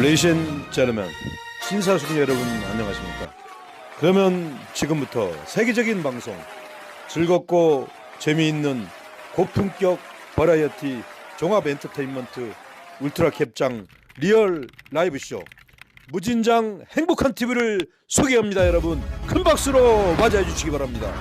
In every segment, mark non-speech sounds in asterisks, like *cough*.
레이시 앤 제르맨 신사숙녀 여러분 안녕하십니까? 그러면 지금부터 세계적인 방송 즐겁고 재미있는 고품격 버라이어티 종합 엔터테인먼트 울트라 캡장 리얼 라이브 쇼 무진장 행복한 TV를 소개합니다 여러분. 큰 박수로 맞이해 주시기 바랍니다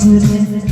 한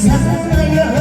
Sana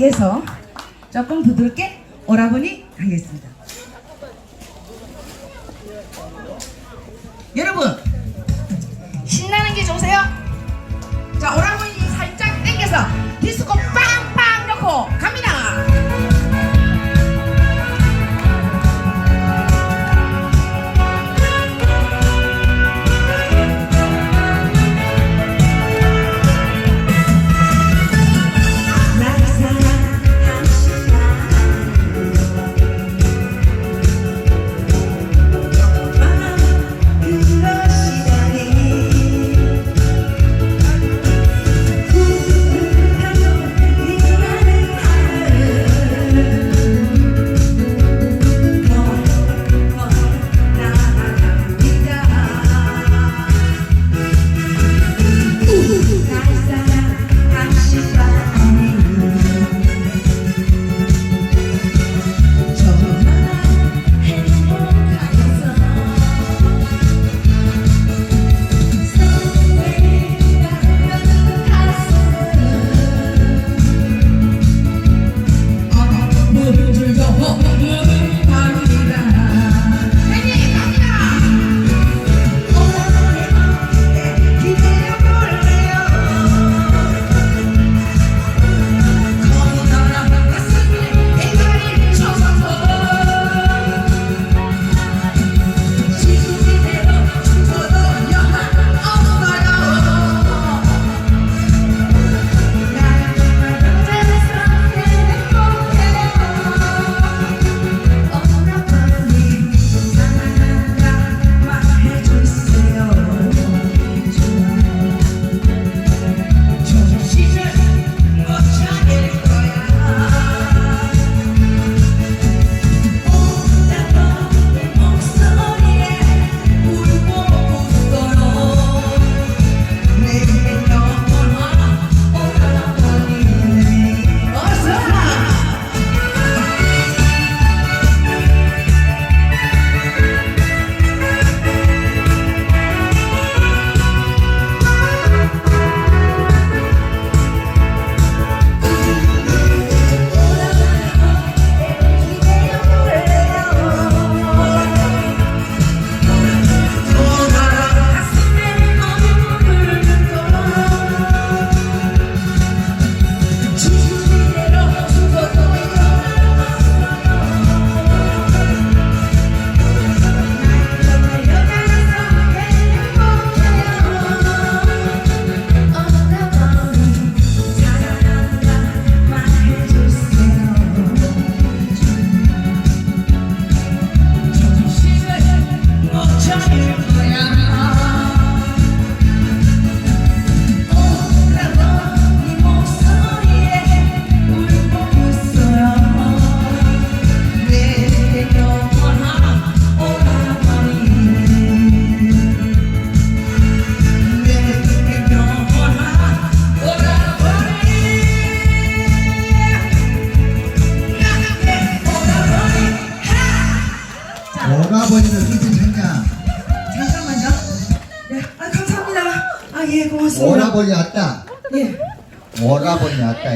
댁에서 조금 부드럽게 오라보니 하겠습니다. 여러분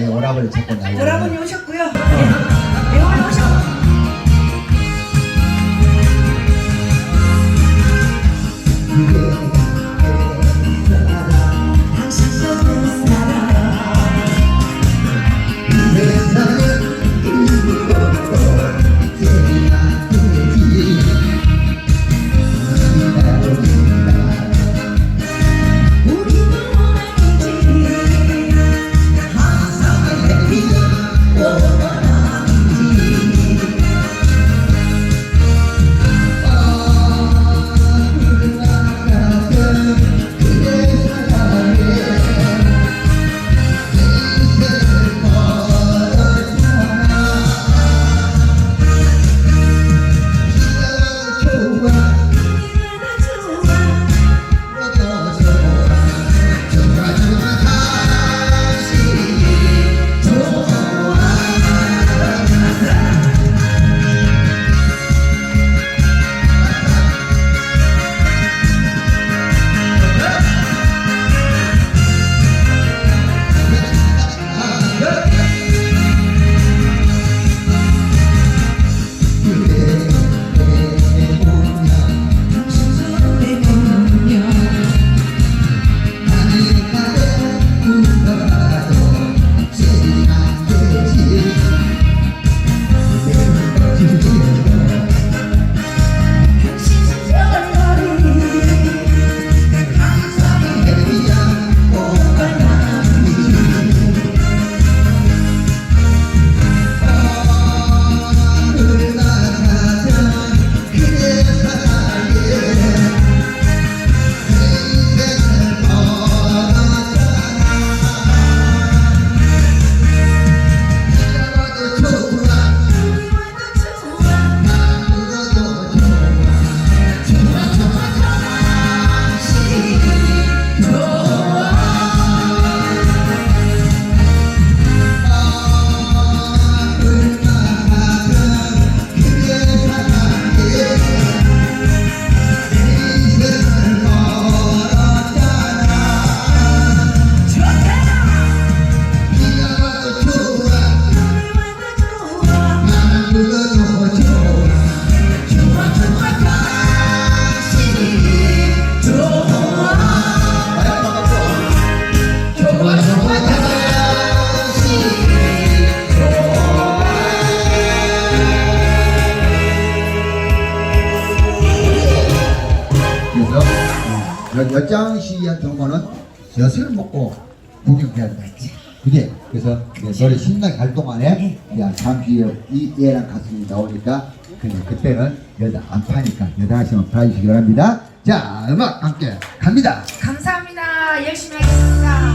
오라버니 찾고 나요. 오라버니 오셨 연장 시위 같은 경우는 젖을 먹고 구경해야 된다. 그게 그래서 노래 신나게 할 동안에 야 잠시 이 얘랑 가슴이 나오니까 그냥 그때는 여자 안 파니까 여자 하시면 봐주시기 바랍니다. 자 음악 함께 갑니다. 감사합니다. 열심히 하겠습니다.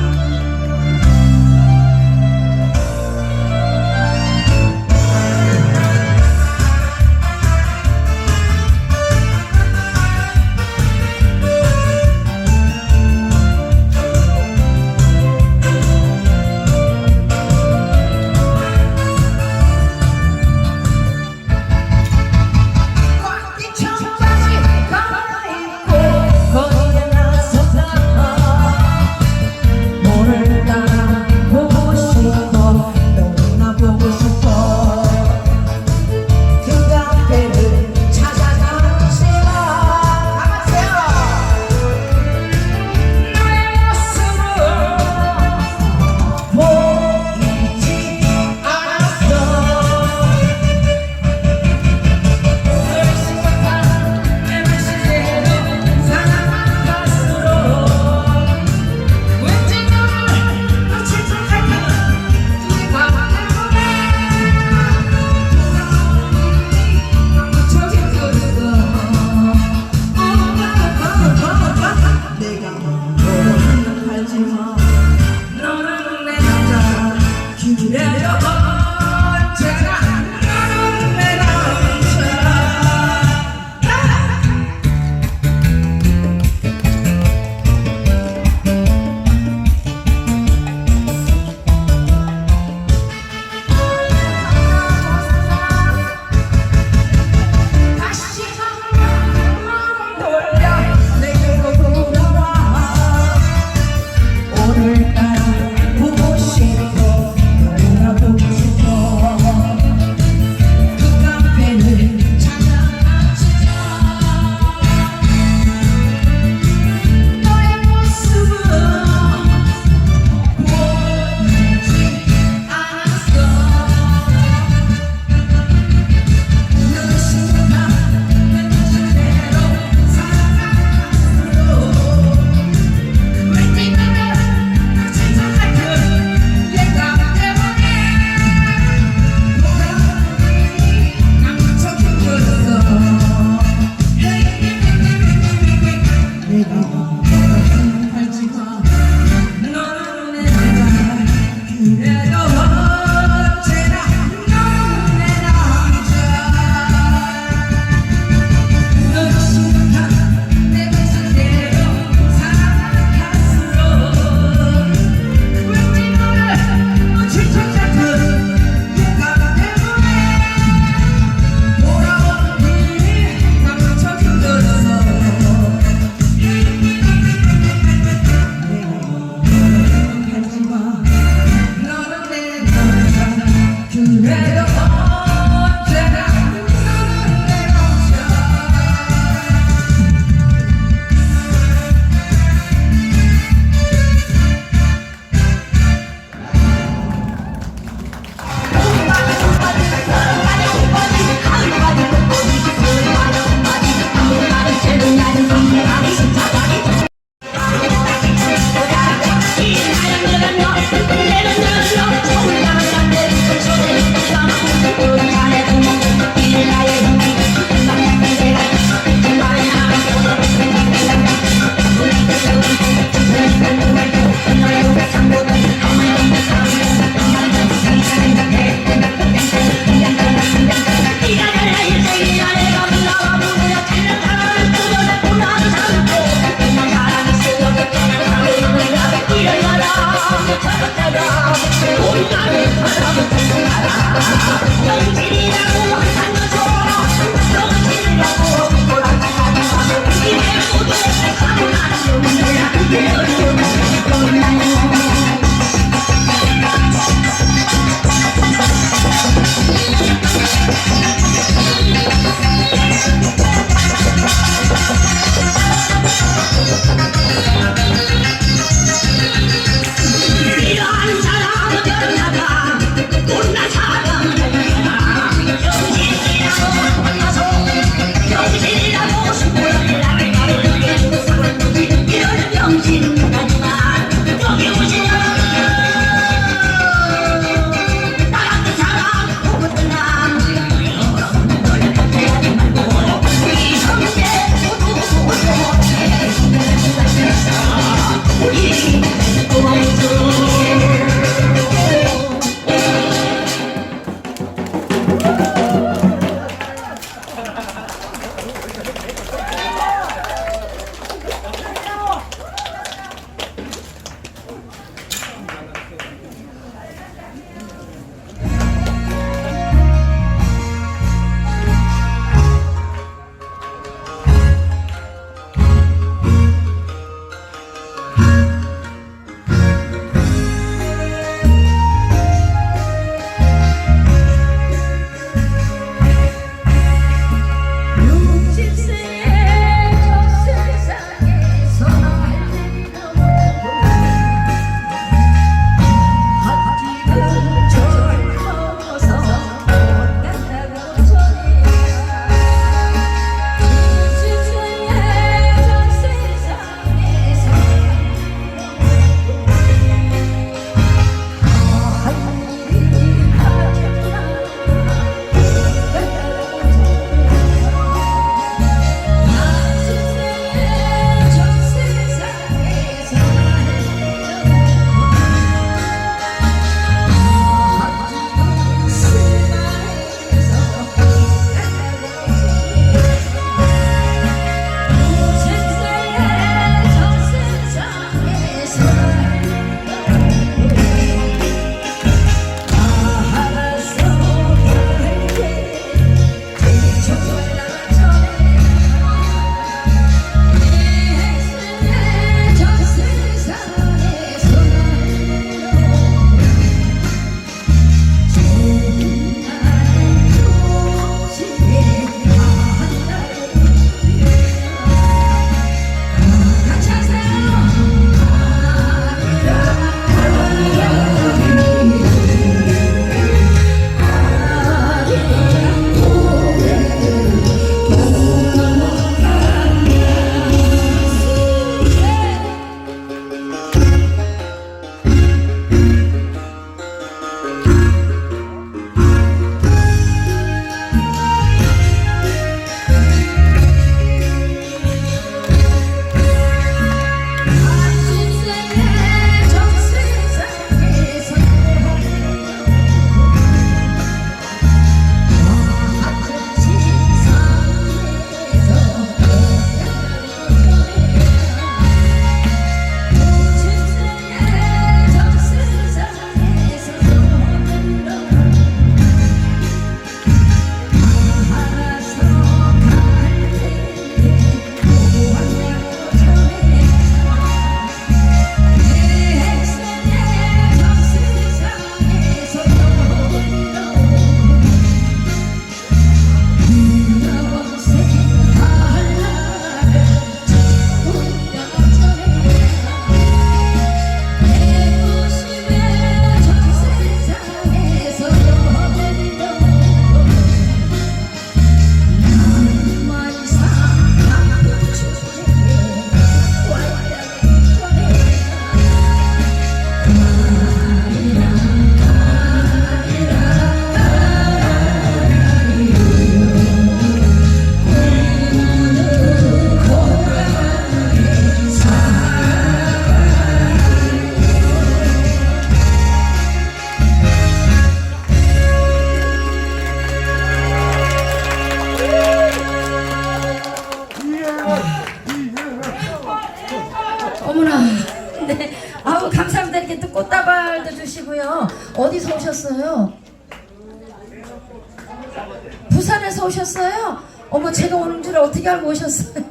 오셨어요?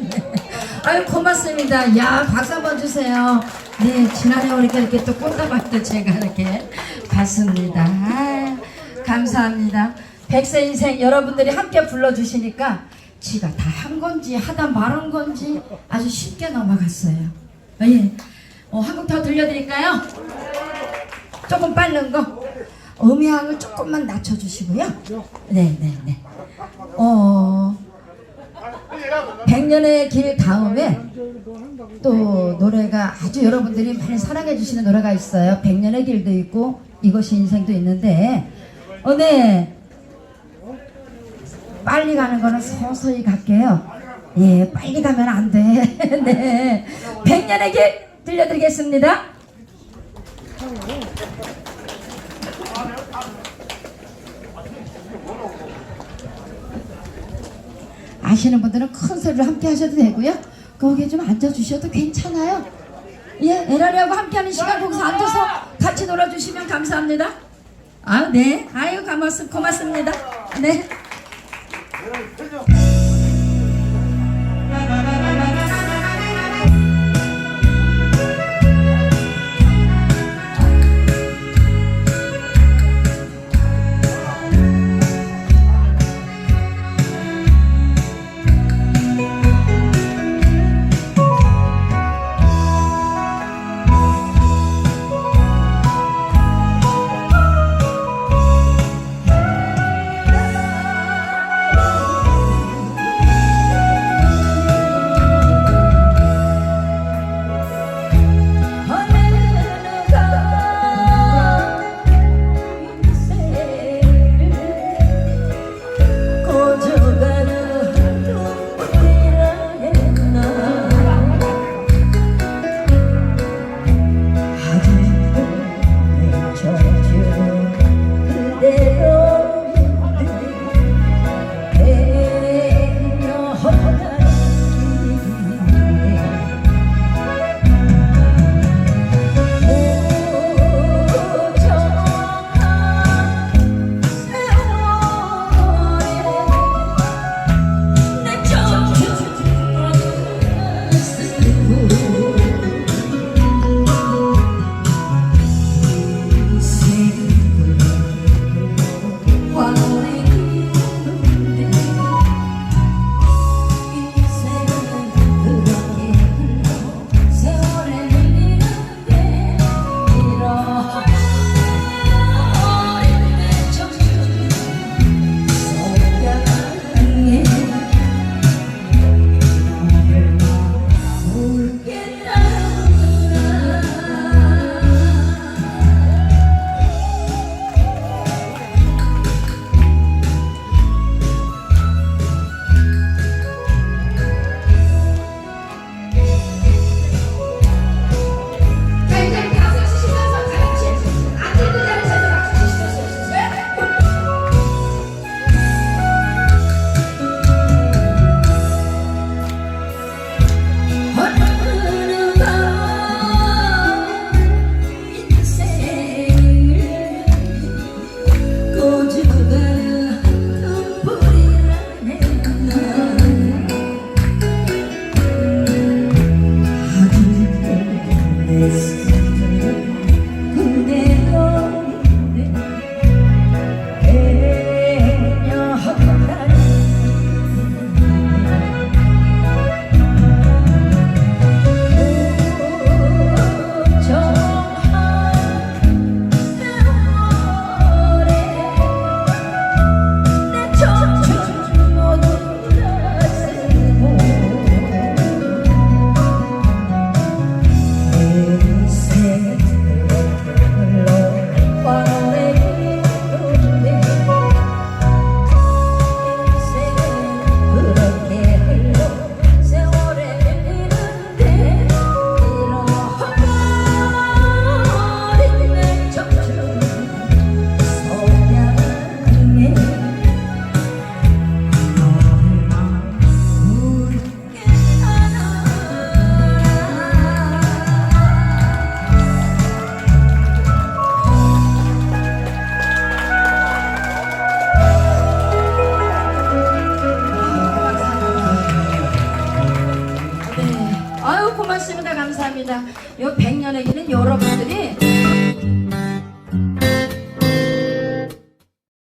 네. *laughs* 아유 고맙습니다 야 박수 한번 주세요 네 지난해 오니까 이렇게 또 꽃다발도 제가 이렇게 받습니다 아, 감사합니다 백세 인생 여러분들이 함께 불러주시니까 지가 다 한 건지 하다 말은 건지 아주 쉽게 넘어갔어요 예. 어, 한곡 더 들려드릴까요? 조금 빠른 거 음향을 조금만 낮춰주시고요 네네네 어 백년의 길 다음에 또 노래가 아주 여러분들이 많이 사랑해 주시는 노래가 있어요 백년의 길도 있고 이것이 인생도 있는데 어 네 빨리 가는 거는 서서히 갈게요. 예, 빨리 가면 안 돼. *laughs* 네. 백년의 길 들려드리겠습니다. 아시는 분들은 큰 소리로 함께 하셔도 되고요. 거기에 좀 앉아주셔도 괜찮아요. 예, 에라리하고 함께하는 시간 거기서 앉아서 같이 놀아주시면 감사합니다. 아, 네. 아유, 고맙습, 고맙습니다. 네.